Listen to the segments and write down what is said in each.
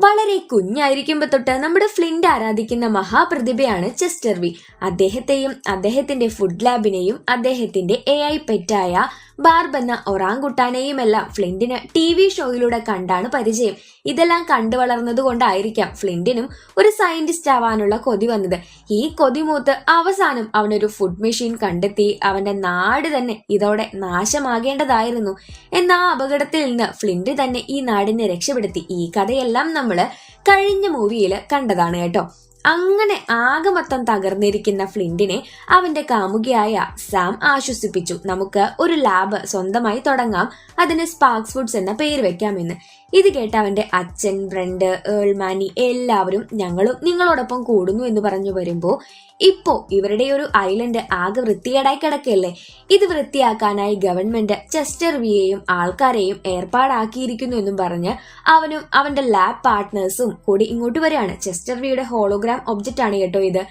വളരെ കുഞ്ഞായിരിക്കുമ്പോൾ തൊട്ട് നമ്മുടെ ഫ്ലിൻഡ് ആരാധിക്കുന്ന മഹാപ്രതിഭയാണ് ചെസ്റ്റർവി അദ്ദേഹത്തെയും അദ്ദേഹത്തിന്റെ ഫുഡ് ലാബിനെയും അദ്ദേഹത്തിന്റെ എ ഐ പെറ്റായ ബാർബ് എന്ന ഒറാങ്കുട്ടാനെയും എല്ലാം ഫ്ലിന്റിന് ടി വി ഷോയിലൂടെ കണ്ടാണ് പരിചയം. ഇതെല്ലാം കണ്ടു വളർന്നത് കൊണ്ടായിരിക്കാം ഫ്ലിന്റിനും ഒരു സയന്റിസ്റ്റ് ആവാനുള്ള കൊതി വന്നത്. ഈ കൊതി മൂത്ത് അവസാനം അവനൊരു ഫുഡ് മെഷീൻ കണ്ടെത്തി അവന്റെ നാട് തന്നെ ഇതോടെ നാശമാകേണ്ടതായിരുന്നു. എന്ന ആ അപകടത്തിൽ നിന്ന് ഫ്ലിന്റ് തന്നെ ഈ നാടിനെ രക്ഷപ്പെടുത്തി. ഈ കഥയെല്ലാം നമ്മൾ കഴിഞ്ഞ മൂവിയിൽ കണ്ടതാണ് കേട്ടോ. അങ്ങനെ ആകമൊത്തം തകർന്നിരിക്കുന്ന ഫ്ലിൻഡിനെ അവന്റെ കാമുകിയായ സാം ആശ്വസിപ്പിച്ചു. നമുക്ക് ഒരു ലാബ് സ്വന്തമായി തുടങ്ങാം. അതിന് സ്പാർക്സ് ഫുഡ്സ് എന്ന പേര് വെക്കാമെന്ന്. ഇത് കേട്ട് അവന്റെ അച്ഛൻ ബ്രണ്ട് ഏൾമാനി എല്ലാവരും ഞങ്ങളും നിങ്ങളോടൊപ്പം കൂടുന്നു എന്ന് പറഞ്ഞു വരുമ്പോൾ ഇപ്പോ ഇവരുടെ ഒരു ഐലൻഡ് ആകെ വൃത്തികേടായി കിടക്കല്ലേ ഇത് വൃത്തിയാക്കാനായി ഗവൺമെന്റ് ചെസ്റ്റർ വിയെയും ആൾക്കാരെയും ഏർപ്പാടാക്കിയിരിക്കുന്നു എന്നും പറഞ്ഞ് അവനും അവന്റെ ലാബ് പാർട്ട്നേഴ്സും കൂടി ഇങ്ങോട്ട് വരികയാണ്. ചെസ്റ്റർ വിയുടെ ഹോളോഗ്രാം ഒബ്ജക്റ്റ് ആണ് കേട്ടോ ഇത്.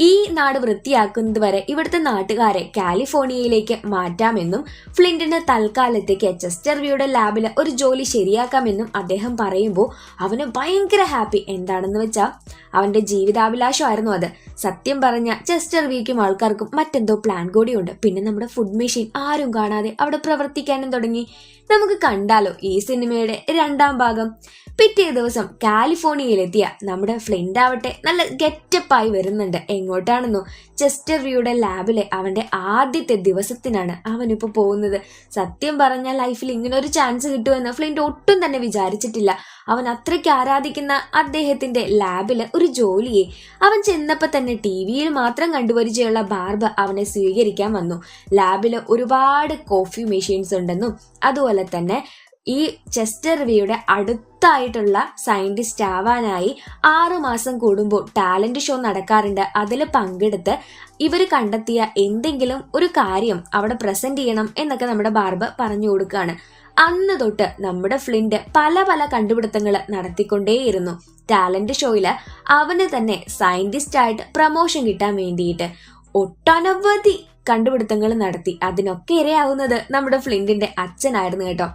ഈ നാട് വൃത്തിയാക്കുന്നത് വരെ ഇവിടുത്തെ നാട്ടുകാരെ കാലിഫോർണിയയിലേക്ക് മാറ്റാമെന്നും ഫ്ലിന്റിന് തൽക്കാലത്തേക്ക് ചെസ്റ്റർ വിയുടെ ലാബിൽ ഒരു ജോലി ശരിയാക്കാമെന്നും അദ്ദേഹം പറയുമ്പോൾ അവന് ഭയങ്കര ഹാപ്പി. എന്താണെന്ന് വെച്ചാൽ അവന്റെ ജീവിതാഭിലാഷമായിരുന്നു അത്. സത്യം പറഞ്ഞ ചെസ്റ്റർ വിക്കും ആൾക്കാർക്കും മറ്റെന്തോ പ്ലാൻ കൂടിയുണ്ട്. പിന്നെ നമ്മുടെ ഫുഡ് മെഷീൻ ആരും കാണാതെ അവിടെ പ്രവർത്തിക്കാനും തുടങ്ങി. നമുക്ക് കണ്ടാലോ ഈ സിനിമയുടെ രണ്ടാം ഭാഗം. പിറ്റേ ദിവസം കാലിഫോർണിയയിലെത്തിയ നമ്മുടെ ഫ്ലിൻഡ് ആവട്ടെ നല്ല ഗെറ്റപ്പായി വരുന്നുണ്ട്. എങ്ങോട്ടാണെന്നോ ചെസ്റ്റർ വിയുടെ ലാബിലെ അവന്റെ ആദ്യത്തെ ദിവസത്തിനാണ് അവനിപ്പോൾ പോകുന്നത്. സത്യം പറഞ്ഞാൽ ലൈഫിൽ ഇങ്ങനെ ഒരു ചാൻസ് കിട്ടുമെന്ന് ഫ്ലിൻഡ് ഒട്ടും തന്നെ വിചാരിച്ചിട്ടില്ല. അവൻ അത്രയ്ക്ക് ആരാധിക്കുന്ന അദ്ദേഹത്തിന്റെ ലാബിലെ ഒരു ജോലിയെ. അവൻ ചെന്നപ്പോൾ തന്നെ ടി വിയിൽ മാത്രം കണ്ടുപരിചയമുള്ള ബാർബ് അവനെ സ്വീകരിക്കാൻ വന്നു. ലാബിൽ ഒരുപാട് കോഫി മെഷീൻസ് ഉണ്ടെന്നും അതുപോലെ തന്നെ ഈ ചെസ്റ്റർ വിയുടെ അടുത്തായിട്ടുള്ള സയന്റിസ്റ്റ് ആവാനായി ആറുമാസം കൂടുമ്പോൾ ടാലന്റ് ഷോ നടക്കാറുണ്ട്. അതിൽ പങ്കെടുത്ത് ഇവർ കണ്ടെത്തിയ എന്തെങ്കിലും ഒരു കാര്യം അവിടെ പ്രസന്റ് ചെയ്യണം എന്നൊക്കെ നമ്മുടെ ബാർബ് പറഞ്ഞു കൊടുക്കുകയാണ് അന്ന് തൊട്ട് നമ്മുടെ ഫ്ലിൻഡ് പല പല കണ്ടുപിടുത്തങ്ങൾ നടത്തിക്കൊണ്ടേയിരുന്നു. ടാലന്റ് ഷോയിൽ അവന് തന്നെ സയന്റിസ്റ്റ് ആയിട്ട് പ്രമോഷൻ കിട്ടാൻ വേണ്ടിയിട്ട്. ഒട്ടനവധി കണ്ടുപിടുത്തങ്ങൾ നടത്തി. അതിനൊക്കെ ഇരയാവുന്നത് നമ്മുടെ ഫ്ലിന്റിന്റെ അച്ഛനായിരുന്നു കേട്ടോ.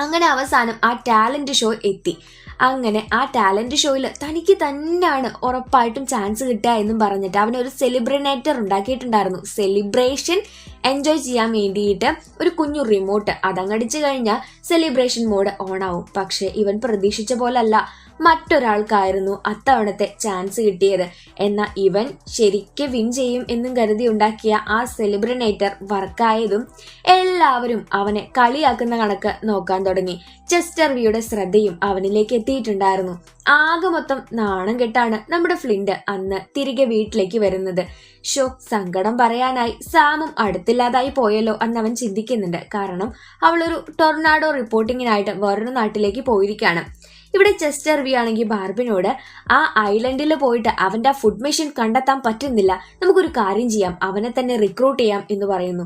അങ്ങനെ അവസാനം ആ ടാലന്റ് ഷോ എത്തി. അങ്ങനെ ആ ടാലന്റ് ഷോയിൽ തനിക്ക് തന്നെയാണ് ഉറപ്പായിട്ടും ചാൻസ് കിട്ടുക എന്നും പറഞ്ഞിട്ട് അവൻ ഒരു സെലിബ്രേറ്റർ ഉണ്ടാക്കിയിട്ടുണ്ടായിരുന്നു. സെലിബ്രേഷൻ എൻജോയ് ചെയ്യാൻ വേണ്ടിയിട്ട് ഒരു കുഞ്ഞു റിമോട്ട് അതങ്ങടിച്ചു കഴിഞ്ഞാൽ സെലിബ്രേഷൻ മോഡ് ഓൺ ആവും. പക്ഷേ ഇവൻ പ്രതീക്ഷിച്ച പോലല്ല. മറ്റൊരാൾക്കായിരുന്നു അത്തവണത്തെ ചാൻസ് കിട്ടിയത്. എന്നാൽ ഇവൻ ശരിക്ക് വിൻ ചെയ്യും എന്നും കരുതി ഉണ്ടാക്കിയ ആ സെലിബ്രിനേറ്റർ വർക്കായതും എല്ലാവരും അവനെ കളിയാക്കുന്ന കണക്ക് നോക്കാൻ തുടങ്ങി. ചെസ്റ്റർവിയുടെ ശ്രദ്ധയും അവനിലേക്ക് എത്തിയിട്ടുണ്ടായിരുന്നു. ആകെ മൊത്തം നാണം കെട്ടാണ് നമ്മുടെ ഫ്ലിൻഡ് അന്ന് തിരികെ വീട്ടിലേക്ക് വരുന്നത്. ഷോ സങ്കടം പറയാനായി. സാമും അടുത്തില്ലാതായി പോയല്ലോ എന്ന് അവൻ ചിന്തിക്കുന്നുണ്ട്. കാരണം അവളൊരു ടൊർണാഡോ റിപ്പോർട്ടിങ്ങിനായിട്ട് വേറൊരു നാട്ടിലേക്ക് പോയിരിക്കുകയാണ് ഇവിടെ ചെസ്റ്റർ വി ആണെങ്കിൽ ബാർബിനോട് ആ ഐലൻഡിൽ പോയിട്ട് അവന്റെ ആ ഫുഡ് മെഷീൻ കണ്ടെത്താൻ പറ്റുന്നില്ല. നമുക്കൊരു കാര്യം ചെയ്യാം. അവനെ തന്നെ റിക്രൂട്ട് ചെയ്യാം എന്ന് പറയുന്നു.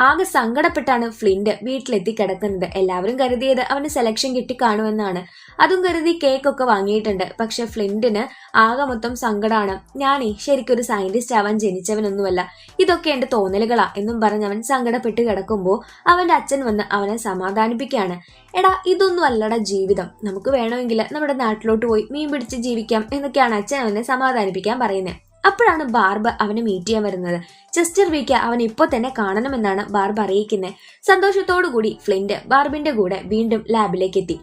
ആകെ സങ്കടപ്പെട്ടാണ് ഫ്ലിന്റ് വീട്ടിലെത്തി കിടക്കുന്നത്. എല്ലാവരും കരുതിയത് അവന് സെലക്ഷൻ കിട്ടിക്കാണുമെന്നാണ്. അതും കരുതി കേക്കൊക്കെ വാങ്ങിയിട്ടുണ്ട്. പക്ഷെ ഫ്ലിന്റിന് ആകെ മൊത്തം സങ്കടമാണ് ഞാനേ ശരിക്കൊരു സയന്റിസ്റ്റ് ആവാൻ ജനിച്ചവനൊന്നുമല്ല. ഇതൊക്കെ എന്റെ തോന്നലുകളാ എന്നും പറഞ്ഞ് അവൻ സങ്കടപ്പെട്ട് കിടക്കുമ്പോൾ അവന്റെ അച്ഛൻ വന്ന് അവനെ സമാധാനിപ്പിക്കുകയാണ് എടാ ഇതൊന്നും അല്ലടാ ജീവിതം. നമുക്ക് വേണമെങ്കിൽ നമ്മുടെ നാട്ടിലോട്ട് പോയി മീൻ പിടിച്ച് ജീവിക്കാം എന്നൊക്കെയാണ് അച്ഛൻ അവനെ സമാധാനിപ്പിക്കാൻ പറയുന്നത് അപ്പോഴാണ് ബാർബ് അവനെ മീറ്റ് ചെയ്യാൻ വരുന്നത്. ചെസ്റ്റർ വീക്ക് അവൻ ഇപ്പോൾ തന്നെ കാണണമെന്നാണ് ബാർബ് അറിയിക്കുന്നത് സന്തോഷത്തോടു കൂടി ഫ്ലിന്റ് ബാർബിന്റെ കൂടെ വീണ്ടും ലാബിലേക്ക് എത്തി.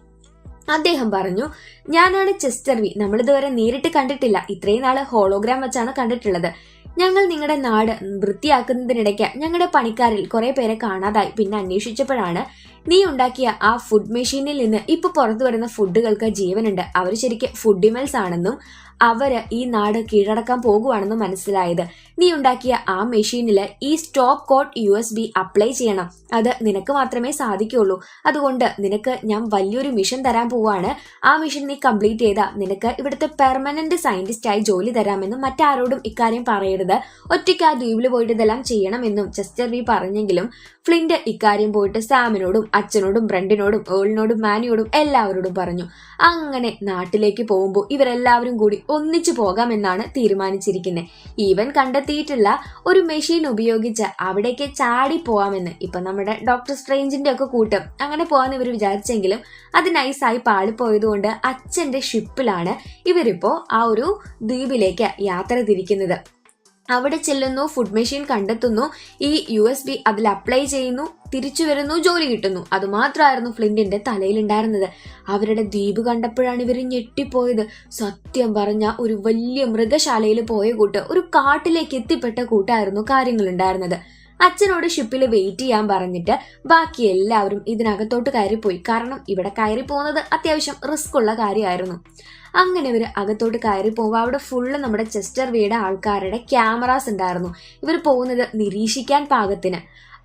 അദ്ദേഹം പറഞ്ഞു ഞാനാണ് ചെസ്റ്റർ വി. നമ്മളിതുവരെ നേരിട്ട് കണ്ടിട്ടില്ല. ഇത്രയും നാൾ ഹോളോഗ്രാം വെച്ചാണ് കണ്ടിട്ടുള്ളത്. ഞങ്ങൾ നിങ്ങളുടെ നാട് വൃത്തിയാക്കുന്നതിനിടയ്ക്ക് ഞങ്ങളുടെ പണിക്കാരിൽ കുറെ പേരെ കാണാതായി. പിന്നെ അന്വേഷിച്ചപ്പോഴാണ് നീ ഉണ്ടാക്കിയ ആ ഫുഡ് മെഷീനിൽ നിന്ന് ഇപ്പൊ പുറത്തു വരുന്ന ഫുഡുകൾക്ക് ജീവനുണ്ട്. അവർ ശരിക്കും ഫുഡിമെൽസ് ആണെന്നും അവർ ഈ നാട് കീഴടക്കാൻ പോകുവാണെന്ന് മനസ്സിലായത്. നീ ഉണ്ടാക്കിയ ആ മെഷീനിൽ ഈ stop code U S B apply ചെയ്യണം. അത് നിനക്ക് മാത്രമേ സാധിക്കുള്ളൂ അതുകൊണ്ട് നിനക്ക് ഞാൻ വലിയൊരു മിഷൻ തരാൻ പോവാണ്. ആ മിഷൻ നീ കംപ്ലീറ്റ് ചെയ്താൽ നിനക്ക് ഇവിടുത്തെ പെർമനന്റ് സയന്റിസ്റ്റായി ജോലി തരാമെന്നും മറ്റാരോടും ഇക്കാര്യം പറയരുത്. ഒറ്റയ്ക്ക് ആ ദ്വീപിൽ പോയിട്ട് ഇതെല്ലാം ചെയ്യണമെന്നും ചെസ്റ്റർ വി പറഞ്ഞെങ്കിലും ഫ്ലിന്റ് ഇക്കാര്യം പോയിട്ട് സാമിനോടും അച്ഛനോടും ബ്രണ്ടിനോടും ഏളിനോടും മാനിയോടും എല്ലാവരോടും പറഞ്ഞു. അങ്ങനെ നാട്ടിലേക്ക് പോകുമ്പോൾ ഇവരെല്ലാവരും കൂടി ഒന്നിച്ചു പോകാമെന്നാണ് തീരുമാനിച്ചിരിക്കുന്നത് ഈവൻ കണ്ടെത്തിയിട്ടുള്ള ഒരു മെഷീൻ ഉപയോഗിച്ച് അവിടേക്ക് ചാടി പോവാമെന്ന് ഇപ്പൊ നമ്മുടെ ഡോക്ടർ സ്ട്രേഞ്ചിന്റെ ഒക്കെ കൂട്ടം. അങ്ങനെ പോകാൻ ഇവർ വിചാരിച്ചെങ്കിലും അത് നൈസായി പാളിപ്പോയതുകൊണ്ട് അച്ഛന്റെ ഷിപ്പിലാണ് ഇവരിപ്പോ ആ ഒരു ദ്വീപിലേക്ക് യാത്ര തിരിക്കുന്നത്. അവിടെ ചെല്ലുന്നു ഫുഡ് മെഷീൻ കണ്ടെത്തുന്നു ഈ യു എസ് ബി അതിൽ അപ്ലൈ ചെയ്യുന്നു തിരിച്ചു വരുന്നു ജോലി കിട്ടുന്നു. അതുമാത്രമായിരുന്നു ഫ്ലിന്റിന്റെ തലയിലുണ്ടായിരുന്നത്. അവരുടെ ദ്വീപ് കണ്ടപ്പോഴാണ് ഇവർ ഞെട്ടിപ്പോയത്. സത്യം പറഞ്ഞ ഒരു വലിയ മൃഗശാലയിൽ പോയ കൂട്ട് ഒരു കാട്ടിലേക്ക് എത്തിപ്പെട്ട കൂട്ടായിരുന്നു കാര്യങ്ങളുണ്ടായിരുന്നത്. അച്ഛനോട് ഷിപ്പിൽ വെയിറ്റ് ചെയ്യാൻ പറഞ്ഞിട്ട് ബാക്കി എല്ലാവരും ഇതിനകത്തോട്ട് കയറിപ്പോയി. കാരണം ഇവിടെ കയറി പോകുന്നത് അത്യാവശ്യം റിസ്ക് ഉള്ള കാര്യമായിരുന്നു. അങ്ങനെ ഇവർ അകത്തോട്ട് കയറി പോകുമ്പോൾ അവിടെ ഫുള്ള് നമ്മുടെ ചെസ്റ്റർ വീട് ആൾക്കാരുടെ ക്യാമറാസ് ഉണ്ടായിരുന്നു. ഇവർ പോകുന്നത് നിരീക്ഷിക്കാൻ പാകത്തിന്.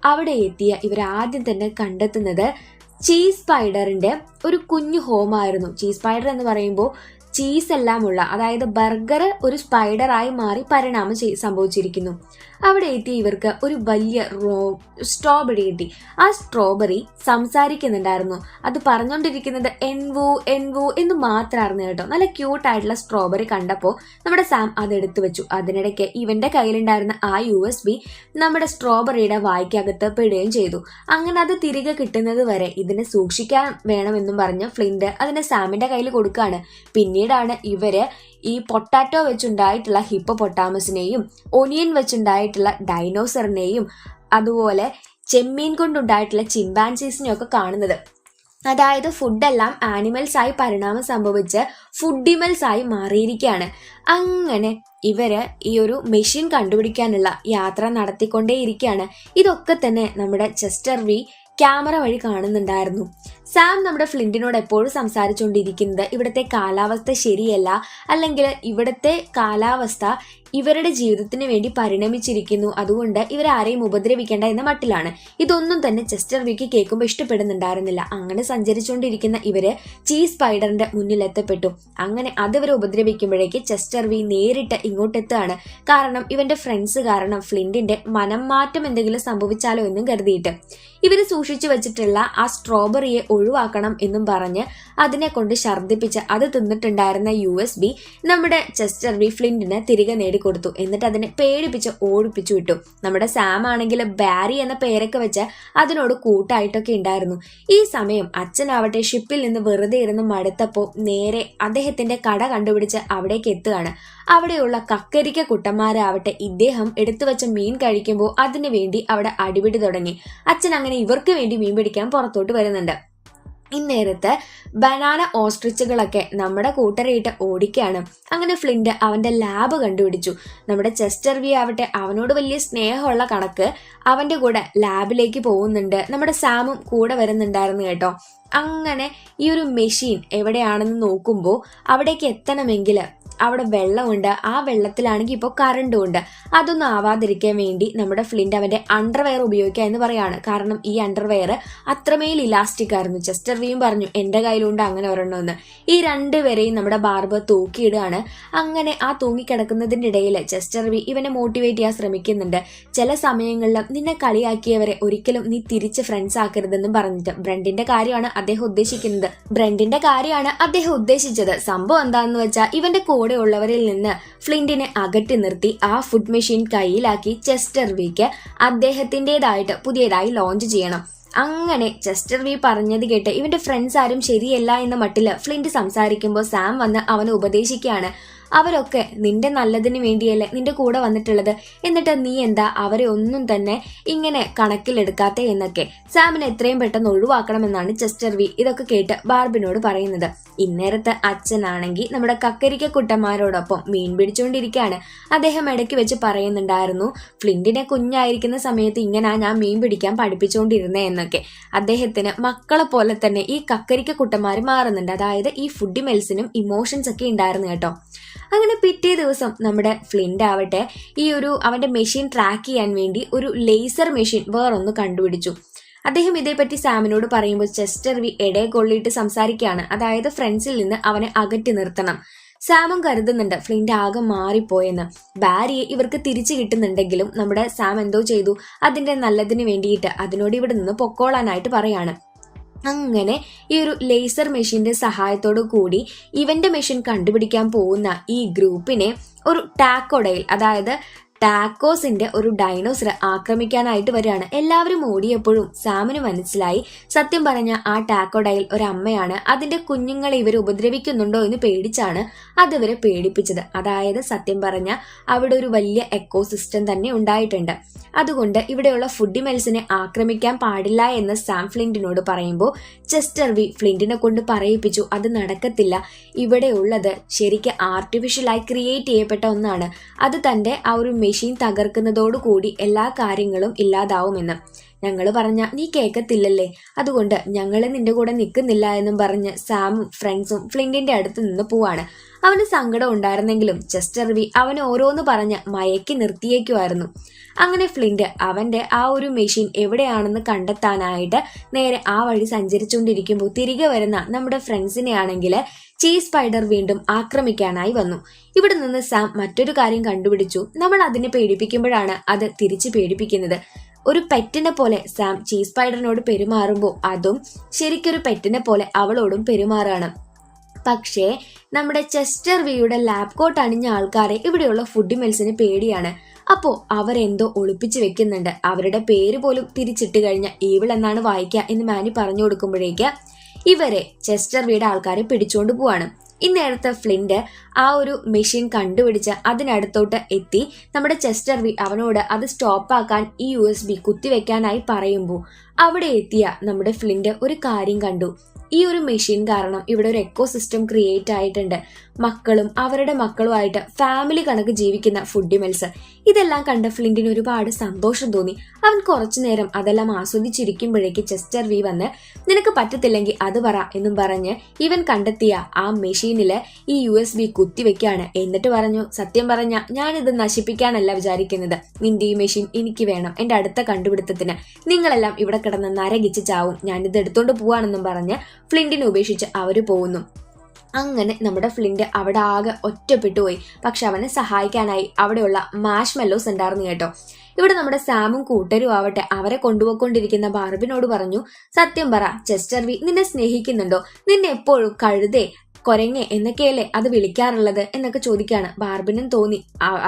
അവിടെ എത്തിയ ഇവർ ആദ്യം തന്നെ കണ്ടെത്തുന്നത് ചീസ് സ്പൈഡറിന്റെ ഒരു കുഞ്ഞു ഹോമായിരുന്നു ചീസ് സ്പൈഡർ എന്ന് പറയുമ്പോൾ ചീസ് എല്ലാം ഉള്ള അതായത് ബർഗർ ഒരു സ്പൈഡറായി മാറി പരിണാമം ചെയ് സംഭവിച്ചിരിക്കുന്നു. അവിടെ എത്തി ഇവർക്ക് ഒരു വലിയ റോ സ്ട്രോബെറി കിട്ടി. ആ സ്ട്രോബെറി സംസാരിക്കുന്നുണ്ടായിരുന്നു. അത് പറഞ്ഞുകൊണ്ടിരിക്കുന്നത് എൻവു എൻവു എന്ന് മാത്രമായിരുന്നു കേട്ടോ. നല്ല ക്യൂട്ട് ആയിട്ടുള്ള സ്ട്രോബെറി കണ്ടപ്പോൾ നമ്മുടെ സാം അത് എടുത്തു വെച്ചു. അതിനിടയ്ക്ക് ഇവന്റെ കയ്യിലുണ്ടായിരുന്ന ആ യു എസ് ബി നമ്മുടെ സ്ട്രോബെറിയുടെ വായ്ക്കകത്ത് പെടുകയും ചെയ്തു. അങ്ങനെ അത് തിരികെ കിട്ടുന്നത് വരെ ഇതിനെ സൂക്ഷിക്കാൻ വേണമെന്നും പറഞ്ഞ് ഫ്ലിൻഡ് അതിനെ സാമിന്റെ കയ്യിൽ കൊടുക്കുകയാണ് പിന്നീടാണ് ഇവർ. ഈ പൊട്ടാറ്റോ വെച്ചുണ്ടായിട്ടുള്ള ഹിപ്പോ പൊട്ടാമസിനെയും ഒനിയൻ വെച്ചുണ്ടായിട്ടുള്ള ഡൈനോസറിനെയും അതുപോലെ ചെമ്മീൻ കൊണ്ടുണ്ടായിട്ടുള്ള ചിമ്പാൻസീസിനെയും ഒക്കെ കാണുന്നത്. അതായത് ഫുഡെല്ലാം ആനിമൽസ് ആയി പരിണാമം സംഭവിച്ച് ഫുഡിമൽസ് ആയി മാറിയിരിക്കുകയാണ്. അങ്ങനെ ഇവർ ഈ ഒരു മെഷീൻ കണ്ടുപിടിക്കാനുള്ള യാത്ര നടത്തിക്കൊണ്ടേയിരിക്കുകയാണ്. ഇതൊക്കെ തന്നെ നമ്മുടെ ചെസ്റ്റർ വി ക്യാമറ വഴി കാണുന്നുണ്ടായിരുന്നു. സാം നമ്മുടെ ഫ്ലിന്റിനോട് എപ്പോഴും സംസാരിച്ചുകൊണ്ടിരിക്കുന്നത് ഇവിടുത്തെ കാലാവസ്ഥ ശരിയല്ല അല്ലെങ്കിൽ ഇവിടുത്തെ കാലാവസ്ഥ ഇവരുടെ ജീവിതത്തിന് വേണ്ടി പരിണമിച്ചിരിക്കുന്നു. അതുകൊണ്ട് ഇവരാരെയും ഉപദ്രവിക്കേണ്ട എന്ന മട്ടിലാണ്. ഇതൊന്നും തന്നെ ചെസ്റ്റർ വിക്ക് കേൾക്കുമ്പോൾ ഇഷ്ടപ്പെടുന്നുണ്ടായിരുന്നില്ല. അങ്ങനെ സഞ്ചരിച്ചുകൊണ്ടിരിക്കുന്ന ഇവർ ചീസ് സ്പൈഡറിന്റെ മുന്നിൽ എത്തപ്പെട്ടു അങ്ങനെ അതിവരെ ഉപദ്രവിക്കുമ്പോഴേക്ക് ചെസ്റ്റർ വി നേരിട്ട് ഇങ്ങോട്ടെത്തുകയാണ്. കാരണം ഇവന്റെ ഫ്രണ്ട്സ് കാരണം ഫ്ലിന്റിന്റെ മനം മാറ്റം എന്തെങ്കിലും സംഭവിച്ചാലോ എന്നും കരുതിയിട്ട്. ഇവർ സൂക്ഷിച്ചു വെച്ചിട്ടുള്ള ആ സ്ട്രോബെറിയെ ഒഴിവാക്കണം എന്നും പറഞ്ഞ് അതിനെ കൊണ്ട് ഛർദ്ദിപ്പിച്ച് അത് തിന്നിട്ടുണ്ടായിരുന്ന യു എസ് ബി നമ്മുടെ ചെസ്റ്റർ ബി ഫ്ലിന്റിന് തിരികെ നേടിക്കൊടുത്തു. എന്നിട്ട് അതിനെ പേടിപ്പിച്ച് ഓടിപ്പിച്ചു വിട്ടു. നമ്മുടെ സാം ആണെങ്കിൽ ബാരി എന്ന പേരൊക്കെ വെച്ച് അതിനോട് കൂട്ടായിട്ടൊക്കെ ഉണ്ടായിരുന്നു. ഈ സമയം അച്ഛനാവട്ടെ ഷിപ്പിൽ നിന്ന് വെറുതെ ഇരുന്ന് മടുത്തപ്പോൾ നേരെ അദ്ദേഹത്തിന്റെ കട കണ്ടുപിടിച്ച് അവിടേക്ക് എത്തുകയാണ്. അവിടെയുള്ള കക്കരിക്ക കുട്ടന്മാരാവട്ടെ ഇദ്ദേഹം എടുത്തു വെച്ച മീൻ കഴിക്കുമ്പോൾ അതിനു വേണ്ടി അവിടെ അടിപിടി തുടങ്ങി. അച്ഛൻ അങ്ങനെ ഇവർക്ക് വേണ്ടി മീൻ പിടിക്കാൻ പുറത്തോട്ട് വരുന്നുണ്ട്. ഇന്നേരത്ത് ബനാന ഓസ്ട്രിച്ചുകളൊക്കെ നമ്മുടെ കൂട്ടരയിട്ട് ഓടിക്കുകയാണ് അങ്ങനെ ഫ്ലിന്റ് അവന്റെ ലാബ് കണ്ടുപിടിച്ചു. നമ്മുടെ ചെസ്റ്റർ വി ആവട്ടെ അവനോട് വലിയ സ്നേഹമുള്ള കണക്ക് അവന്റെ കൂടെ ലാബിലേക്ക് പോകുന്നുണ്ട്. നമ്മുടെ സാമും കൂടെ വരുന്നുണ്ടായിരുന്നു കേട്ടോ. അങ്ങനെ ഈ ഒരു മെഷീൻ എവിടെയാണെന്ന് നോക്കുമ്പോൾ അവിടേക്ക് എത്തണമെങ്കിൽ അവിടെ വെള്ളമുണ്ട്. ആ വെള്ളത്തിലാണെങ്കിൽ ഇപ്പോൾ കറണ്ടും ഉണ്ട് അതൊന്നും ആവാതിരിക്കാൻ വേണ്ടി നമ്മുടെ ഫ്ലിന്റ് അവന്റെ അണ്ടർവെയർ ഉപയോഗിക്കുക എന്ന് പറയാണ് കാരണം ഈ അണ്ടർവെയർ അത്രമേൽ ഇലാസ്റ്റിക് ആയിരുന്നു. ചെസ്റ്റർ വീം പറഞ്ഞു എന്റെ കയ്യിലുണ്ട് അങ്ങനെ ഒരെണ്ണമെന്ന്. ഈ രണ്ട് രണ്ടുപേരെയും നമ്മുടെ ബാർബർ തൂക്കിയിടുകയാണ്. അങ്ങനെ ആ തൂങ്ങിക്കിടക്കുന്നതിന്റെ ഇടയിൽ ചെസ്റ്റർ വി ഇവനെ മോട്ടിവേറ്റ് ചെയ്യാൻ ശ്രമിക്കുന്നുണ്ട്. ചില സമയങ്ങളിൽ നിന്നെ കളിയാക്കിയവരെ ഒരിക്കലും നീ തിരിച്ച് ഫ്രണ്ട്സ് ആക്കരുതെന്നും പറഞ്ഞിട്ട് ബ്രണ്ടിന്റെ കാര്യമാണ് അദ്ദേഹം ഉദ്ദേശിക്കുന്നത്. ബ്രണ്ടിന്റെ കാര്യമാണ് അദ്ദേഹം ഉദ്ദേശിച്ചത്. സംഭവം എന്താണെന്ന് വെച്ചാൽ ഇവന്റെ ഉള്ളവരിൽ നിന്ന് ഫ്ലിന്റിനെ അകറ്റി നിർത്തി ആ ഫുഡ് മെഷീൻ കയ്യിലാക്കി ചെസ്റ്റർ വിക്ക് അദ്ദേഹത്തിന്റെതായിട്ട് പുതിയതായി ലോഞ്ച് ചെയ്യണം. അങ്ങനെ ചെസ്റ്റർ വി പറഞ്ഞത് കേട്ട് ഇവന്റെ ഫ്രണ്ട്സ് ആരും ശരിയല്ല എന്ന മട്ടിൽ ഫ്ലിന്റ് സംസാരിക്കുമ്പോൾ സാം വന്ന് അവനെ ഉപദേശിക്കുകയാണ്. അവരൊക്കെ നിന്റെ നല്ലതിന് വേണ്ടിയല്ലേ നിന്റെ കൂടെ വന്നിട്ടുള്ളത്. എന്നിട്ട് നീ എന്താ അവരെ ഒന്നും തന്നെ ഇങ്ങനെ കണക്കിലെടുക്കാത്ത എന്നൊക്കെ സാമിനെ എത്രയും പെട്ടെന്ന് ഒഴിവാക്കണമെന്നാണ് ചെസ്റ്റർ വി. ഇതൊക്കെ കേട്ട് ബാർബിനോട് പറയുന്നത്. ഇന്നേരത്തെ അച്ഛനാണെങ്കിൽ നമ്മുടെ കക്കരിക്ക കുട്ടന്മാരോടൊപ്പം മീൻ പിടിച്ചുകൊണ്ടിരിക്കുകയാണ് അദ്ദേഹം ഇടയ്ക്ക് വെച്ച് പറയുന്നുണ്ടായിരുന്നു ഫ്ലിന്റിനെ കുഞ്ഞായിരിക്കുന്ന സമയത്ത് ഇങ്ങനെ ഞാൻ മീൻ പിടിക്കാൻ പഠിപ്പിച്ചുകൊണ്ടിരുന്നേ എന്നൊക്കെ. അദ്ദേഹത്തിന് മക്കളെ പോലെ തന്നെ ഈ കക്കരിക്ക കുട്ടന്മാർ മാറുന്നുണ്ട്. അതായത് ഈ ഫുഡ് മെൽസിനും ഇമോഷൻസ് ഒക്കെ ഉണ്ടായിരുന്നു കേട്ടോ. അങ്ങനെ പിറ്റേ ദിവസം നമ്മുടെ ഫ്ലിന്റ് ആവട്ടെ ഈ ഒരു അവന്റെ മെഷീൻ ട്രാക്ക് ചെയ്യാൻ വേണ്ടി ഒരു ലേസർ മെഷീൻ വേറൊന്ന് കണ്ടുപിടിച്ചു. അദ്ദേഹം ഇതേപ്പറ്റി സാമിനോട് പറയുമ്പോൾ ചെസ്റ്റർ വി എടയെ കൊള്ളിയിട്ട് സംസാരിക്കുകയാണ്. അതായത് ഫ്രണ്ട്സിൽ നിന്ന് അവനെ അകറ്റി നിർത്തണം. സാമും കരുതുന്നുണ്ട് ഫ്ലിന്റ് ആകെ മാറിപ്പോയെന്ന്. ബാരിയെ ഇവർക്ക് തിരിച്ചു കിട്ടുന്നുണ്ടെങ്കിലും നമ്മുടെ സാം എന്തോ ചെയ്തു? അതിന്റെ നല്ലതിന് വേണ്ടിയിട്ട് അതിനോട് ഇവിടെ നിന്ന് പൊക്കോളാനായിട്ട് പറയാണ്. അങ്ങനെ ഈ ഒരു ലേസർ മെഷീന്റെ സഹായത്തോടു കൂടി ഇവന്റെ മെഷീൻ കണ്ടുപിടിക്കാൻ പോകുന്ന ഈ ഗ്രൂപ്പിനെ ഒരു ടാക്കോഡയിൽ അതായത് ടാക്കോസിന്റെ ഒരു ഡൈനോസർ ആക്രമിക്കാനായിട്ട് വരികയാണ്. എല്ലാവരും ഓടിയപ്പോഴും സാമിന് മനസ്സിലായി. സത്യം പറഞ്ഞ ആ ടാക്കോഡയിൽ ഒരു അമ്മയാണ് അതിന്റെ കുഞ്ഞുങ്ങളെ ഇവർ ഉപദ്രവിക്കുന്നുണ്ടോ എന്ന് പേടിച്ചാണ് അതിവരെ പേടിപ്പിച്ചത്. അതായത് സത്യം പറഞ്ഞ അവിടെ ഒരു വലിയ എക്കോസിസ്റ്റം തന്നെ ഉണ്ടായിട്ടുണ്ട്. അതുകൊണ്ട് ഇവിടെയുള്ള ഫുഡിമെൽസിനെ ആക്രമിക്കാൻ പാടില്ല എന്ന് സാം ഫ്ലിന്റിനോട് പറയുമ്പോൾ ചെസ്റ്റർ വി ഫ്ലിന്റിനെ കൊണ്ട് പറയിപ്പിച്ചു. അത് നടക്കത്തില്ല. ഇവിടെ ഉള്ളത് ശരിക്ക് ആർട്ടിഫിഷ്യലായി ക്രിയേറ്റ് ചെയ്യപ്പെട്ട ഒന്നാണ്. അത് തന്റെ ആ ഒരു മെഷീൻ തകർക്കുന്നതോടുകൂടി എല്ലാ കാര്യങ്ങളും ഇല്ലാതാവുമെന്ന്. ഞങ്ങൾ പറഞ്ഞ നീ കേൾക്കത്തില്ലല്ലേ അതുകൊണ്ട് ഞങ്ങൾ നിന്റെ കൂടെ നിൽക്കുന്നില്ല എന്നും പറഞ്ഞ് സാമും ഫ്രണ്ട്സും ഫ്ലിന്റിന്റെ അടുത്ത് നിന്ന് പോവാണ്. അവന് സങ്കടം ഉണ്ടായിരുന്നെങ്കിലും ചെസ്റ്റർ വി അവന് ഓരോന്ന് പറഞ്ഞ് മയക്കി നിർത്തിയേക്കുമായിരുന്നു അങ്ങനെ ഫ്ലിൻഡ് അവന്റെ ആ ഒരു മെഷീൻ എവിടെയാണെന്ന് കണ്ടെത്താനായിട്ട് നേരെ ആ വഴി സഞ്ചരിച്ചുകൊണ്ടിരിക്കുമ്പോൾ തിരികെ വരുന്ന നമ്മുടെ ഫ്രണ്ട്സിനെ ആണെങ്കിൽ ചീസ് സ്പൈഡർ വീണ്ടും ആക്രമിക്കാനായി വന്നു. ഇവിടെ നിന്ന് സാം മറ്റൊരു കാര്യം കണ്ടുപിടിച്ചു. നമ്മൾ അതിനെ പേടിപ്പിക്കുമ്പോഴാണ് അത് തിരിച്ചു പേടിപ്പിക്കുന്നത്. ഒരു പെറ്റിനെ പോലെ സാം ചീസ് സ്പൈഡറിനോട് പെരുമാറുമ്പോൾ അതും ശരിക്കൊരു പെറ്റിനെ പോലെ അവളോടും പെരുമാറാണ്. പക്ഷേ നമ്മുടെ ചെസ്റ്റർ വിയുടെ ലാബ് കോട്ട് അണിഞ്ഞ ആൾക്കാരെ ഇവിടെയുള്ള ഫുഡ് മിൽസിന് പേടിയാണ്. അപ്പോ അവരെന്തോ ഒളിപ്പിച്ചു വെക്കുന്നുണ്ട്. അവരുടെ പേര് പോലും തിരിച്ചിട്ട് കഴിഞ്ഞ ഈവിൾ എന്നാണ് വായിക്കുക എന്ന് മാനി പറഞ്ഞു കൊടുക്കുമ്പോഴേക്ക് ഇവരെ ചെസ്റ്റർ വീട് ആൾക്കാരെ പിടിച്ചുകൊണ്ട് പോവാണ്. ഇന്നേരത്തെ ഫ്ലിന്റ് ആ ഒരു മെഷീൻ കണ്ടുപിടിച്ച് അതിനടുത്തോട്ട് എത്തി. നമ്മുടെ ചെസ്റ്റർ അവനോട് അത് സ്റ്റോപ്പാക്കാൻ ഈ യു എസ് ബി കുത്തിവെക്കാനായി പറയുമ്പോൾ അവിടെ എത്തിയ നമ്മുടെ ഫ്ലിന്റ് ഒരു കാര്യം കണ്ടു. ഈ ഒരു മെഷീൻ കാരണം ഇവിടെ ഒരു എക്കോ സിസ്റ്റം ക്രിയേറ്റ് ആയിട്ടുണ്ട്. മക്കളും അവരുടെ മക്കളുമായിട്ട് ഫാമിലി കണക്ക് ജീവിക്കുന്ന ഫുഡിമെൽസ് ഇതെല്ലാം കണ്ട ഫ്ലിന്റിന് ഒരുപാട് സന്തോഷം തോന്നി. അവൻ കുറച്ചു നേരം അതെല്ലാം ആസ്വദിച്ചിരിക്കുമ്പോഴേക്ക് ചെസ്റ്റർ വി വന്ന് നിനക്ക് പറ്റത്തില്ലെങ്കിൽ അത് പറ എന്നും പറഞ്ഞ് ഇവൻ കണ്ടെത്തിയ ആ മെഷീനിൽ ഈ യു എസ് ബി കുത്തിവെക്കാണ്. എന്നിട്ട് പറഞ്ഞു സത്യം പറഞ്ഞ ഞാനിത് നശിപ്പിക്കാനല്ല വിചാരിക്കുന്നത്. നിന്റെ ഈ മെഷീൻ എനിക്ക് വേണം. എന്റെ അടുത്ത കണ്ടുപിടുത്തത്തിന്. നിങ്ങളെല്ലാം ഇവിടെ കിടന്ന് നരകിച്ച് ചാവും. ഞാനിത് എടുത്തോണ്ട് പോവാണെന്നും പറഞ്ഞ് ഫ്ലിന്റിനെ ഉപേക്ഷിച്ച് അവർ പോകുന്നു. അങ്ങനെ നമ്മുടെ ഫ്ലിന്റ് അവിടെ ആകെ ഒറ്റപ്പെട്ടു പോയി. പക്ഷെ അവനെ സഹായിക്കാനായി അവിടെയുള്ള മാഷ് മെല്ലോസ് ഉണ്ടായിരുന്നു കേട്ടോ. ഇവിടെ നമ്മുടെ സാമും കൂട്ടരും ആവട്ടെ അവരെ കൊണ്ടുപോയിക്കൊണ്ടിരിക്കുന്ന ബാർബിനോട് പറഞ്ഞു സത്യം പറ ചെസ്റ്റർ വി നിന്നെ സ്നേഹിക്കുന്നുണ്ടോ? നിന്നെ എപ്പോഴും കഴുതേ കൊരങ്ങെ എന്നൊക്കെയല്ലേ അത് വിളിക്കാറുള്ളത്? എന്നൊക്കെ ചോദിക്കാണ് ബാർബിനും തോന്നി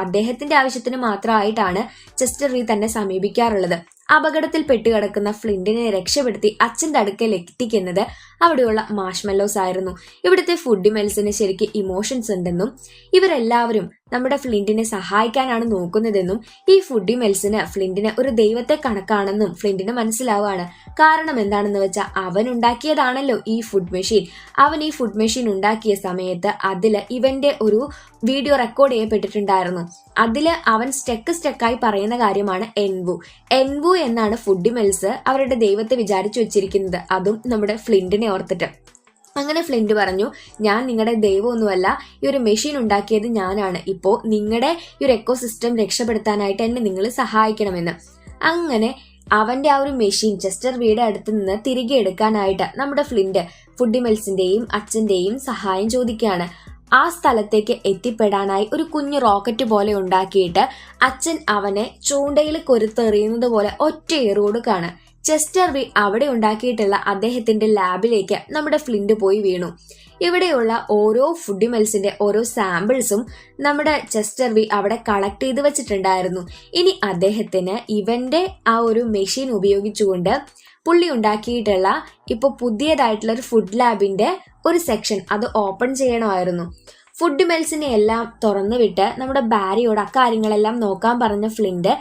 അദ്ദേഹത്തിന്റെ ആവശ്യത്തിന് മാത്രമായിട്ടാണ് ചെസ്റ്റർ വി തന്നെ സമീപിക്കാറുള്ളത്. അപകടത്തിൽ പെട്ടുകിടക്കുന്ന ഫ്ലിന്റിനെ രക്ഷപ്പെടുത്തി അച്ഛന്റെ അടുക്കൽ എത്തിക്കുന്നത് അവിടെയുള്ള മാഷ്മെല്ലോസ് ആയിരുന്നു. ഇവിടുത്തെ ഫുഡ് മെൽസിന് ശരിക്കും ഇമോഷൻസ് ഉണ്ടെന്നും ഇവരെല്ലാവരും നമ്മുടെ ഫ്ലിന്റിനെ സഹായിക്കാനാണ് നോക്കുന്നതെന്നും ഈ ഫുഡി മെൽസിന് ഫ്ലിന്റിന് ഒരു ദൈവത്തെ കണക്കാണെന്നും ഫ്ലിന്റിന് മനസ്സിലാവുകയാണ്. കാരണം എന്താണെന്ന് വെച്ചാൽ അവൻ ഉണ്ടാക്കിയതാണല്ലോ ഈ ഫുഡ് മെഷീൻ അവൻ ഈ ഫുഡ് മെഷീൻ ഉണ്ടാക്കിയ സമയത്ത് അതിൽ ഇവന്റെ ഒരു വീഡിയോ റെക്കോർഡ് ചെയ്യപ്പെട്ടിട്ടുണ്ടായിരുന്നു. അതിൽ അവൻ സ്റ്റെക്ക് സ്റ്റെക്കായി പറയുന്ന കാര്യമാണ് എൻവു എൻവു എന്നാണ് ഫുഡ് മെൽസ് അവരുടെ ദൈവത്തെ വിചാരിച്ചു വെച്ചിരിക്കുന്നത്. അതും നമ്മുടെ ഫ്ലിന്റിനെ ഓർത്തിട്ട്. അങ്ങനെ ഫ്ലിന്റ് പറഞ്ഞു ഞാൻ നിങ്ങളുടെ ദൈവമൊന്നുമല്ല ഈ ഒരു മെഷീൻ ഉണ്ടാക്കിയത് ഞാനാണ്. ഇപ്പോൾ നിങ്ങളുടെ ഈ ഒരു എക്കോ സിസ്റ്റം രക്ഷപ്പെടുത്താനായിട്ട് എന്നെ നിങ്ങൾ സഹായിക്കണമെന്ന്. അങ്ങനെ അവന്റെ ആ ഒരു മെഷീൻ ചെസ്റ്റർ വീട് അടുത്ത് നിന്ന് തിരികെ എടുക്കാനായിട്ട് നമ്മുടെ ഫ്ലിന്റ് ഫുഡിമെൽസിന്റെയും അച്ഛന്റെയും സഹായം ചോദിക്കുകയാണ്. ആ സ്ഥലത്തേക്ക് എത്തിപ്പെടാനായി ഒരു കുഞ്ഞു റോക്കറ്റ് പോലെ ഉണ്ടാക്കിയിട്ട് അച്ഛൻ അവനെ ചൂണ്ടയിൽ കൊരുത്തെറിയുന്നത് പോലെ ഒറ്റ ഏറുകൊടുക്കാണ് ചെസ്റ്റർ വി അവിടെ ഉണ്ടാക്കിയിട്ടുള്ള അദ്ദേഹത്തിന്റെ ലാബിലേക്ക് നമ്മുടെ ഫ്ലിന്റ് പോയി വീണു. ഇവിടെയുള്ള ഓരോ ഫുഡിമെൽസിന്റെ ഓരോ സാമ്പിൾസും നമ്മുടെ ചെസ്റ്റർ വി അവിടെ കളക്ട് ചെയ്ത് വെച്ചിട്ടുണ്ടായിരുന്നു. ഇനി അദ്ദേഹത്തിന് ഇവന്റെ ആ ഒരു മെഷീൻ ഉപയോഗിച്ചുകൊണ്ട് പുള്ളി ഉണ്ടാക്കിയിട്ടുള്ള ഇപ്പോൾ പുതിയതായിട്ടുള്ള ഒരു ഫുഡ് ലാബിന്റെ ഒരു സെക്ഷൻ അത് ഓപ്പൺ ചെയ്യണമായിരുന്നു. ഫുഡ് മെൽസിനെ എല്ലാം തുറന്നു വിട്ട് നമ്മുടെ ബാരിയോട് അക്കാര്യങ്ങളെല്ലാം നോക്കാൻ പറഞ്ഞ ഫ്ലിന്റ്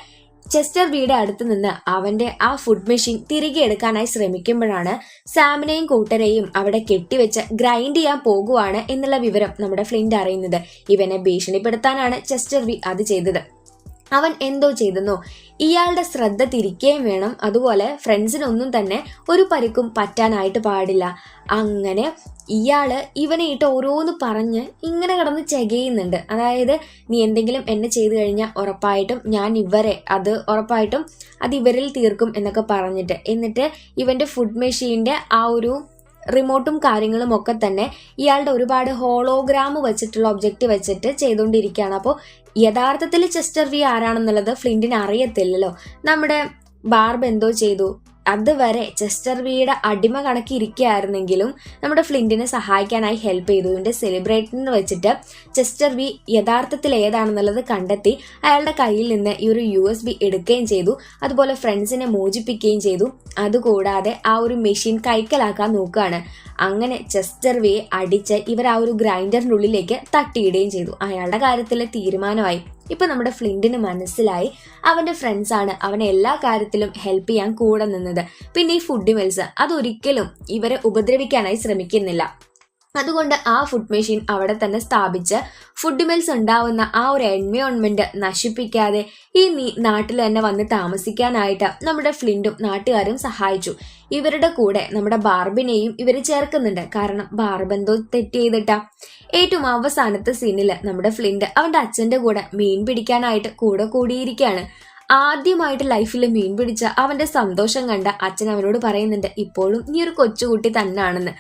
ചെസ്റ്റർ വീട് അടുത്ത് നിന്ന് അവന്റെ ആ ഫുഡ് മെഷീൻ തിരികെ എടുക്കാനായി ശ്രമിക്കുമ്പോഴാണ് സാമിനെയും കൂട്ടരെയും അവിടെ കെട്ടിവെച്ച് ഗ്രൈൻഡ് ചെയ്യാൻ പോകുവാണ് എന്നുള്ള വിവരം നമ്മുടെ ഫ്ലിൻഡ് അറിയുന്നത്. ഇവനെ ഭീഷണിപ്പെടുത്താനാണ് ചെസ്റ്റർ വി അത് ചെയ്തത്. അവൻ എന്തോ ചെയ്തെന്നോ. ഇയാളുടെ ശ്രദ്ധ തിരിക്കുകയും വേണം. അതുപോലെ ഫ്രണ്ട്സിനൊന്നും തന്നെ ഒരു പരിക്കും പറ്റാനായിട്ട് പാടില്ല. അങ്ങനെ ഇയാൾ ഇവനെ ഇട്ട് ഓരോന്ന് പറഞ്ഞ് ഇങ്ങനെ കിടന്ന് ചെകയുന്നുണ്ട്. അതായത് നീ എന്തെങ്കിലും എന്നെ ചെയ്തു കഴിഞ്ഞാൽ ഉറപ്പായിട്ടും ഞാൻ ഇവരെ അത് ഉറപ്പായിട്ടും അത് ഇവരിൽ തീർക്കും എന്നൊക്കെ പറഞ്ഞിട്ട്. എന്നിട്ട് ഇവന്റെ ഫുഡ് മെഷീന്റെ ആ ഒരു റിമോട്ടും കാര്യങ്ങളും ഒക്കെ തന്നെ ഇയാളുടെ ഒരുപാട് ഹോളോഗ്രാം വെച്ചിട്ടുള്ള ഒബ്ജക്റ്റ് വെച്ചിട്ട് ചെയ്തുകൊണ്ടിരിക്കുകയാണ്. അപ്പോൾ യഥാർത്ഥത്തിൽ ചെസ്റ്റർ വി ആരാണെന്നുള്ളത് ഫ്ലിന്റിന് അറിയത്തില്ലല്ലോ. നമ്മുടെ ബാർബ് എന്തോ ചെയ്തു. അതുവരെ ചെസ്റ്റർ ബിയുടെ അടിമ കണക്കിരിക്കുകയായിരുന്നെങ്കിലും നമ്മുടെ ഫ്ലിന്റിനെ സഹായിക്കാനായി ഹെൽപ്പ് ചെയ്തു. ഇതിന്റെ സെലിബ്രേറ്റിന് വെച്ചിട്ട് ചെസ്റ്റർ ബി യഥാർത്ഥത്തിൽ ഏതാണെന്നുള്ളത് കണ്ടെത്തി അയാളുടെ കയ്യിൽ നിന്ന് ഈ ഒരു യു എസ് ബി എടുക്കുകയും ചെയ്തു. അതുപോലെ ഫ്രണ്ട്സിനെ മോചിപ്പിക്കുകയും ചെയ്തു. അതുകൂടാതെ ആ ഒരു മെഷീൻ കൈക്കലാക്കാൻ നോക്കുകയാണ്. അങ്ങനെ ചെസ്റ്റർ വിയെ അടിച്ച് ഇവർ ആ ഒരു ഗ്രൈൻഡറിന്റെ ഉള്ളിലേക്ക് തട്ടിയിടുകയും ചെയ്തു. അയാളുടെ കാര്യത്തിൽ തീരുമാനമായി. ഇപ്പൊ നമ്മുടെ ഫ്ലിൻഡിന് മനസ്സിലായി അവന്റെ ഫ്രണ്ട്സ് ആണ് അവനെ എല്ലാ കാര്യത്തിലും ഹെൽപ്പ് ചെയ്യാൻ കൂടെ നിന്നത്. പിന്നെ ഈ ഫുഡ് മിൽസ് അതൊരിക്കലും ഇവരെ ഉപദ്രവിക്കാനായി ശ്രമിക്കുന്നില്ല. അതുകൊണ്ട് ആ ഫുഡ് മെഷീൻ അവിടെ തന്നെ സ്ഥാപിച്ച് ഫുഡ് മിൽസ് ഉണ്ടാവുന്ന ആ ഒരു എൻവയോൺമെന്റ് നശിപ്പിക്കാതെ ഈ നീ നാട്ടിൽ തന്നെ വന്ന് താമസിക്കാനായിട്ട് നമ്മുടെ ഫ്ലിന്റും നാട്ടുകാരും സഹായിച്ചു. ഇവരുടെ കൂടെ നമ്മുടെ ബാർബിനെയും ഇവർ ചേർക്കുന്നുണ്ട്. കാരണം ബാർബ് എന്തോ തെറ്റ് ചെയ്തിട്ട. ഏറ്റവും അവസാനത്തെ സീനിൽ നമ്മുടെ ഫ്ലിന്റ് അവന്റെ അച്ഛന്റെ കൂടെ മീൻ പിടിക്കാനായിട്ട് കൂടെ കൂടിയിരിക്കുകയാണ് ആദ്യമായിട്ട് ലൈഫിൽ മീൻ പിടിച്ച അവന്റെ സന്തോഷം കണ്ട അച്ഛൻ അവനോട് പറയുന്നുണ്ട് ഇപ്പോഴും നീ ഒരു കൊച്ചുകുട്ടി തന്നെയാണെന്ന്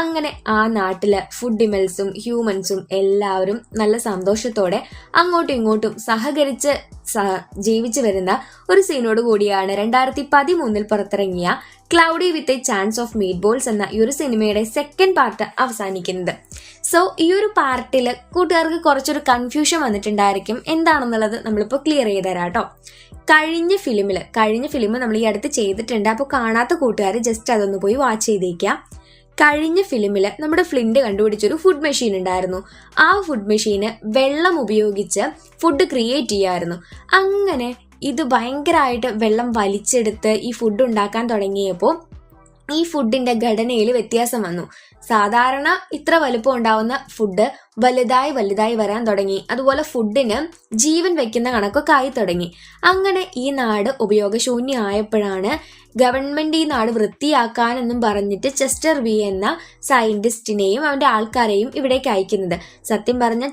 അങ്ങനെ ആ നാട്ടിലെ ഫുഡ് ഇമൽസും ഹ്യൂമൻസും എല്ലാവരും നല്ല സന്തോഷത്തോടെ അങ്ങോട്ടും ഇങ്ങോട്ടും സഹകരിച്ച് ജീവിച്ചു വരുന്ന ഒരു സീനോട് കൂടിയാണ് രണ്ടായിരത്തി പതിമൂന്നിൽ പുറത്തിറങ്ങിയ cloudy with a chance of meatballs എന്ന ഈ ഒരു സിനിമയുടെ സെക്കൻഡ് പാർട്ട് അവസാനിക്കുന്നത്. സോ ഈ ഒരു പാർട്ടിൽ കൂട്ടുകാർക്ക് കുറച്ചൊരു കൺഫ്യൂഷൻ വന്നിട്ടുണ്ടായിരിക്കും. എന്താണെന്നുള്ളത് നമ്മളിപ്പോൾ ക്ലിയർ ചെയ്ത് തരാം കേട്ടോ. കഴിഞ്ഞ ഫിലിമിൽ കഴിഞ്ഞ ഫിലിം നമ്മൾ ഈ അടുത്ത് ചെയ്തിട്ടുണ്ട്. അപ്പോൾ കാണാത്ത കൂട്ടുകാർ ജസ്റ്റ് അതൊന്ന് പോയി വാച്ച് ചെയ്തേക്കാം. കഴിഞ്ഞ ഫിലിമിൽ നമ്മുടെ ഫ്ലിൻഡ് കണ്ടുപിടിച്ചൊരു ഫുഡ് മെഷീൻ ഉണ്ടായിരുന്നു. ആ ഫുഡ് മെഷീന് വെള്ളം ഉപയോഗിച്ച് ഫുഡ് ക്രിയേറ്റ് ചെയ്യായിരുന്നു. അങ്ങനെ ഇത് ഭയങ്കരമായിട്ട് വെള്ളം വലിച്ചെടുത്ത് ഈ ഫുഡ് ഉണ്ടാക്കാൻ തുടങ്ങിയപ്പോൾ ഈ ഫുഡിന്റെ ഘടനയിൽ വ്യത്യാസം വന്നു. സാധാരണ ഇത്ര വലുപ്പം ഉണ്ടാവുന്ന ഫുഡ് വലുതായി വലുതായി വരാൻ തുടങ്ങി. അതുപോലെ ഫുഡിന് ജീവൻ വെക്കുന്ന കണക്കൊക്കെ ആയി തുടങ്ങി. അങ്ങനെ ഈ നാട് ഉപയോഗശൂന്യമായപ്പോഴാണ് ഗവൺമെന്റ് ഈ നാട് വൃത്തിയാക്കാനെന്നും പറഞ്ഞിട്ട് ചെസ്റ്റർ വി എന്ന സയന്റിസ്റ്റിനെയും അവന്റെ ആൾക്കാരെയും ഇവിടേക്ക് അയക്കുന്നത്. സത്യം പറഞ്ഞ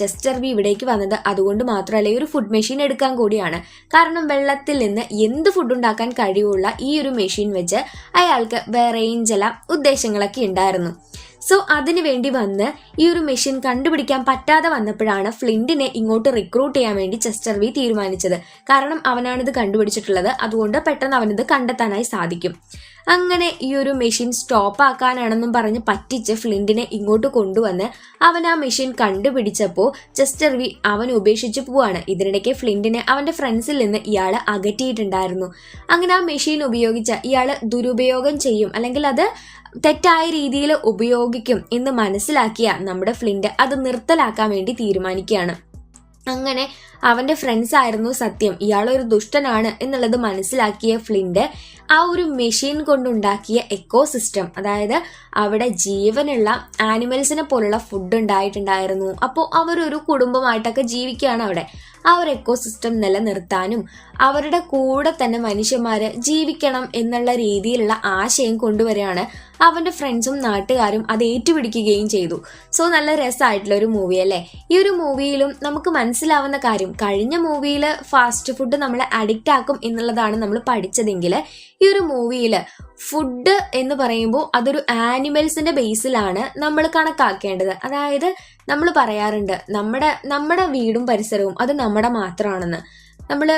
ചെസ്റ്റർ വി ഇവിടേക്ക് വന്നത് അതുകൊണ്ട് മാത്രമല്ല ഒരു ഫുഡ് മെഷീൻ എടുക്കാൻ കൂടിയാണ്. കാരണം വെള്ളത്തിൽ നിന്ന് എന്ത് ഫുഡ് ഉണ്ടാക്കാൻ കഴിവുള്ള ഈ ഒരു മെഷീൻ വെച്ച് അയാൾക്ക് വേറെയും ചില ഉദ്ദേശങ്ങളൊക്കെ ഉണ്ടായിരുന്നു. സോ അതിനു വേണ്ടി വന്ന് ഈ ഒരു മെഷീൻ കണ്ടുപിടിക്കാൻ പറ്റാതെ വന്നപ്പോഴാണ് ഫ്ലിന്റിനെ ഇങ്ങോട്ട് റിക്രൂട്ട് ചെയ്യാൻ വേണ്ടി ചെസ്റ്റർ വി തീരുമാനിച്ചത്. കാരണം അവനാണിത് കണ്ടുപിടിച്ചിട്ടുള്ളത്. അതുകൊണ്ട് പെട്ടെന്ന് അവനിത് കണ്ടെത്താനായി സാധിക്കും. അങ്ങനെ ഈ ഒരു മെഷീൻ സ്റ്റോപ്പ് ആക്കാനാണെന്നും പറഞ്ഞ് പറ്റിച്ച് ഫ്ലിന്റിനെ ഇങ്ങോട്ട് കൊണ്ടുവന്ന് അവൻ ആ മെഷീൻ കണ്ടുപിടിച്ചപ്പോൾ ചെസ്റ്റർ വി അവൻ ഉപേക്ഷിച്ച് പോവാണ്. ഇതിനിടയ്ക്ക് ഫ്ലിന്റിനെ അവന്റെ ഫ്രണ്ട്സിൽ നിന്ന് ഇയാൾ അകറ്റിയിട്ടുണ്ടായിരുന്നു. അങ്ങനെ ആ മെഷീൻ ഉപയോഗിച്ച് ഇയാൾ ദുരുപയോഗം ചെയ്യും. അല്ലെങ്കിൽ അത് തെറ്റായ രീതിയിൽ ഉപയോഗിക്കും എന്ന് മനസ്സിലാക്കിയ നമ്മുടെ ഫ്ലിന്റ് അത് നിർത്തലാക്കാൻ വേണ്ടി തീരുമാനിക്കുകയാണ്. അങ്ങനെ അവന്റെ ഫ്രണ്ട്സ് ആയിരുന്നു സത്യം. ഇയാളൊരു ദുഷ്ടനാണ് എന്നുള്ളത് മനസ്സിലാക്കിയ ഫ്ലിന്റ് ആ ഒരു മെഷീൻ കൊണ്ടുണ്ടാക്കിയ എക്കോ സിസ്റ്റം അതായത് അവിടെ ജീവനുള്ള ആനിമൽസിനെ പോലുള്ള ഫുഡ് ഉണ്ടായിട്ടുണ്ടായിരുന്നു. അപ്പോൾ അവരൊരു കുടുംബമായിട്ടൊക്കെ ജീവിക്കുകയാണ് അവിടെ. ആ ഒരു എക്കോ സിസ്റ്റം നിലനിർത്താനും അവരുടെ കൂടെ തന്നെ മനുഷ്യന്മാര് ജീവിക്കണം എന്നുള്ള രീതിയിലുള്ള ആശയം കൊണ്ടുവരികയാണ് അവന്റെ ഫ്രണ്ട്സും നാട്ടുകാരും അത് ഏറ്റുപിടിക്കുകയും ചെയ്തു. സോ നല്ല രസമായിട്ടുള്ള ഒരു മൂവി അല്ലേ? ഈ ഒരു മൂവിയിലും നമുക്ക് മനസ്സിലാവുന്ന കാര്യം കഴിഞ്ഞ മൂവിയിൽ ഫാസ്റ്റ് ഫുഡ് നമ്മളെ അഡിക്റ്റ് ആക്കും എന്നുള്ളതാണ് നമ്മൾ പഠിച്ചതെങ്കിൽ ഈ ഒരു മൂവിയിൽ ഫുഡ് എന്ന് പറയുമ്പോൾ അതൊരു ആനിമൽസിന്റെ ബേസിലാണ് നമ്മൾ കണക്കാക്കേണ്ടത്. അതായത് നമ്മൾ പറയാറുണ്ട് നമ്മുടെ നമ്മുടെ വീടും പരിസരവും അത് നമ്മുടെ മാത്രമാണെന്ന് നമ്മൾ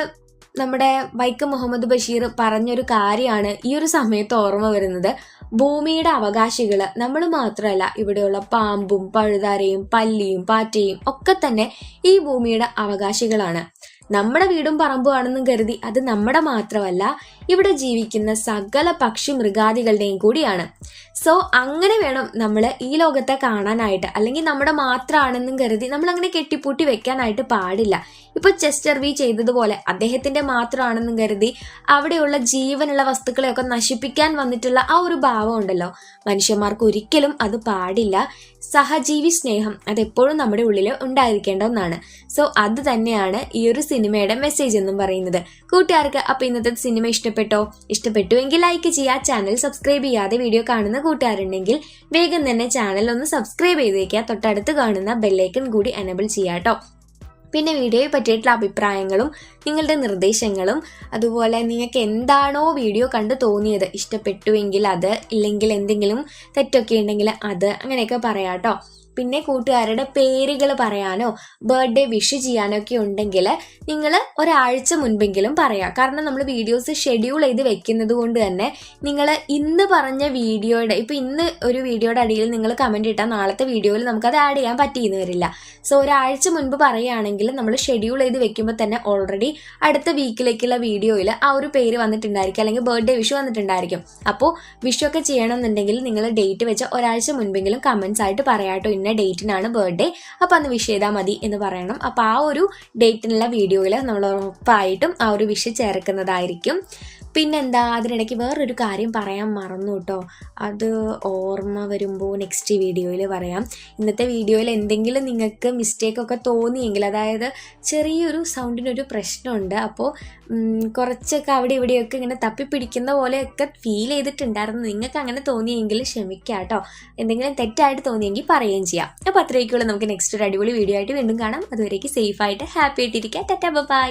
നമ്മുടെ വൈക്കം മുഹമ്മദ് ബഷീർ പറഞ്ഞൊരു കാര്യമാണ് ഈ ഒരു സമയത്ത് ഓർമ്മ വരുന്നത്. ഭൂമിയുടെ അവകാശികൾ നമ്മൾ മാത്രമല്ല ഇവിടെയുള്ള പാമ്പും പഴുതാരയും പല്ലിയും പാറ്റയും ഒക്കെ തന്നെ ഈ ഭൂമിയുടെ അവകാശികളാണ്. നമ്മുടെ വീടും പറമ്പുമാണെന്നും കരുതി അത് നമ്മുടെ മാത്രമല്ല ഇവിടെ ജീവിക്കുന്ന സകല പക്ഷി മൃഗാദികളുടെയും കൂടിയാണ്. സോ അങ്ങനെ വേണം നമ്മൾ ഈ ലോകത്തെ കാണാനായിട്ട് അല്ലെങ്കിൽ നമ്മുടെ മാത്രമാണെന്നും കരുതി നമ്മൾ അങ്ങനെ കെട്ടിപ്പൂട്ടി വെക്കാനായിട്ട് പാടില്ല. ഇപ്പൊ ചെസ്റ്റർ വി ചെയ്തതുപോലെ അദ്ദേഹത്തിന്റെ മാത്രമാണെന്നും കരുതി അവിടെയുള്ള ജീവനുള്ള വസ്തുക്കളെയൊക്കെ നശിപ്പിക്കാൻ വന്നിട്ടുള്ള ആ ഒരു ഭാവം ഉണ്ടല്ലോ. മനുഷ്യന്മാർക്ക് ഒരിക്കലും അത് പാടില്ല. സഹജീവി സ്നേഹം അതെപ്പോഴും നമ്മുടെ ഉള്ളിൽ ഉണ്ടായിരിക്കേണ്ട ഒന്നാണ്. സോ അത് തന്നെയാണ് ഈ ഒരു സിനിമയുടെ മെസ്സേജ് എന്നും പറയുന്നത്. കൂട്ടുകാർക്ക് അപ്പൊ ഇന്നത്തെ സിനിമ ഇഷ്ടപ്പെട്ടോ ഇഷ്ടപ്പെട്ടുവെങ്കിൽ ലൈക്ക് ചെയ്യുക. ചാനൽ സബ്സ്ക്രൈബ് ചെയ്യാതെ വീഡിയോ കാണുന്ന കൂട്ടുകാരുണ്ടെങ്കിൽ വേഗം തന്നെ ചാനൽ ഒന്ന് സബ്സ്ക്രൈബ് ചെയ്തേക്കുക തൊട്ടടുത്ത് കാണുന്ന ബെല്ലൈക്കൺ കൂടി എനബിൾ ചെയ്യാട്ടോ പിന്നെ വീഡിയോയെ പറ്റിയിട്ടുള്ള അഭിപ്രായങ്ങളും നിങ്ങളുടെ നിർദ്ദേശങ്ങളും അതുപോലെ നിങ്ങൾക്ക് എന്താണോ വീഡിയോ കണ്ട് തോന്നിയത് ഇഷ്ടപ്പെട്ടുവെങ്കിൽ അത് ഇല്ലെങ്കിൽ എന്തെങ്കിലും തെറ്റൊക്കെ ഉണ്ടെങ്കിൽ അത് അങ്ങനെയൊക്കെ പറയാം കേട്ടോ പിന്നെ കൂട്ടുകാരുടെ പേരുകൾ പറയാനോ ബർത്ത്ഡേ വിഷ് ചെയ്യാനോ ഒക്കെ ഉണ്ടെങ്കിൽ നിങ്ങൾ ഒരാഴ്ച മുൻപെങ്കിലും പറയാം. കാരണം നമ്മൾ വീഡിയോസ് ഷെഡ്യൂൾ ചെയ്ത് വെക്കുന്നത് കൊണ്ട് തന്നെ നിങ്ങൾ ഇന്ന് പറഞ്ഞ വീഡിയോയുടെ ഇപ്പോൾ ഇന്ന് ഒരു വീഡിയോയുടെ അടിയിൽ നിങ്ങൾ കമന്റ് ഇട്ടാൽ നാളത്തെ വീഡിയോയിൽ നമുക്കത് ആഡ് ചെയ്യാൻ പറ്റിയെന്ന് വരില്ല. സോ ഒരാഴ്ച മുൻപ് പറയുകയാണെങ്കിൽ നമ്മൾ ഷെഡ്യൂൾ ചെയ്ത് വെക്കുമ്പോൾ തന്നെ ഓൾറെഡി അടുത്ത വീക്കിലേക്കുള്ള വീഡിയോയിൽ ആ ഒരു പേര് വന്നിട്ടുണ്ടായിരിക്കും. അല്ലെങ്കിൽ ബർത്ത്ഡേ വിഷു വന്നിട്ടുണ്ടായിരിക്കും. അപ്പോൾ വിഷു ഒക്കെ ചെയ്യണമെന്നുണ്ടെങ്കിൽ നിങ്ങൾ ഡേറ്റ് വെച്ച ഒരാഴ്ച മുൻപെങ്കിലും കമൻസ് ആയിട്ട് പറയാട്ടോ. ഇന്ന ഡേറ്റിനാണ് ബർത്ത്ഡേ. അപ്പോൾ അന്ന് വിഷ് ചെയ്താൽ മതി എന്ന് പറയണം. അപ്പോൾ ആ ഒരു ഡേറ്റിനുള്ള വീഡിയോയിൽ നമ്മൾ ഉറപ്പായിട്ടും ആ ഒരു വിഷ് ചേർക്കുന്നതായിരിക്കും. പിന്നെന്താ? അതിനിടയ്ക്ക് വേറൊരു കാര്യം പറയാൻ മറന്നു കേട്ടോ. അത് ഓർമ്മ വരുമ്പോൾ നെക്സ്റ്റ് വീഡിയോയിൽ പറയാം. ഇന്നത്തെ വീഡിയോയിൽ എന്തെങ്കിലും നിങ്ങൾക്ക് മിസ്റ്റേക്ക് ഒക്കെ തോന്നിയെങ്കിൽ അതായത് ചെറിയൊരു സൗണ്ടിനൊരു പ്രശ്നമുണ്ട്. അപ്പോൾ കുറച്ചൊക്കെ അവിടെ ഇവിടെയൊക്കെ ഇങ്ങനെ തപ്പിപ്പിടിക്കുന്ന പോലെയൊക്കെ ഫീൽ ചെയ്തിട്ടുണ്ടായിരുന്നു. നിങ്ങൾക്ക് അങ്ങനെ തോന്നിയെങ്കിൽ ക്ഷമിക്കുക കേട്ടോ. എന്തെങ്കിലും തെറ്റായിട്ട് തോന്നിയെങ്കിൽ പറയുകയും ചെയ്യാം. അപ്പോൾ അത്രയൊക്കെയുള്ളൂ. നമുക്ക് നെക്സ്റ്റ് ഒരു അടിപൊളി വീഡിയോ ആയിട്ട് വീണ്ടും കാണാം. അതുവരേക്ക് സേഫായിട്ട് ഹാപ്പി ആയിട്ടിരിക്കുക ടാറ്റാ ബൈ